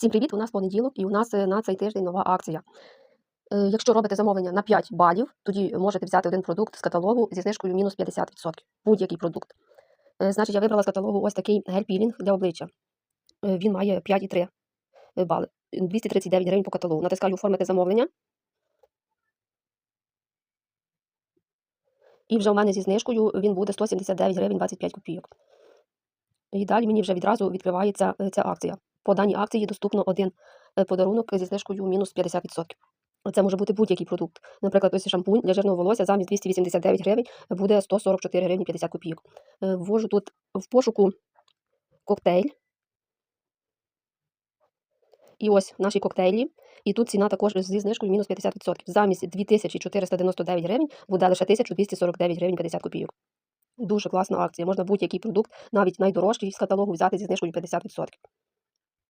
Всім привіт! У нас понеділок, і у нас е, на цей тиждень нова акція. Е, Якщо робите замовлення на 5 балів, тоді можете взяти один продукт з каталогу зі знижкою мінус 50%. Будь-який продукт. Е, Значить, я вибрала з каталогу ось такий гель-пілінг для обличчя. Він має 5,3 бали. 239 гривень по каталогу. Натискаю оформити замовлення. І вже у мене зі знижкою він буде 179 гривень 25 копійок. І далі мені вже відразу відкривається ця акція. По даній акції доступно один е, подарунок зі знижкою мінус 50%. Це може бути будь-який продукт. Наприклад, ось шампунь для жирного волосся замість 289 гривень буде 144 гривні 50 копійок. Е, Ввожу тут в пошуку коктейль. І ось наші коктейлі. І тут ціна також зі знижкою мінус 50%. Замість 2499 гривень буде лише 1249 гривень 50 копійок. Дуже класна акція. Можна будь-який продукт, навіть найдорожчий з каталогу взяти зі знижкою 50%.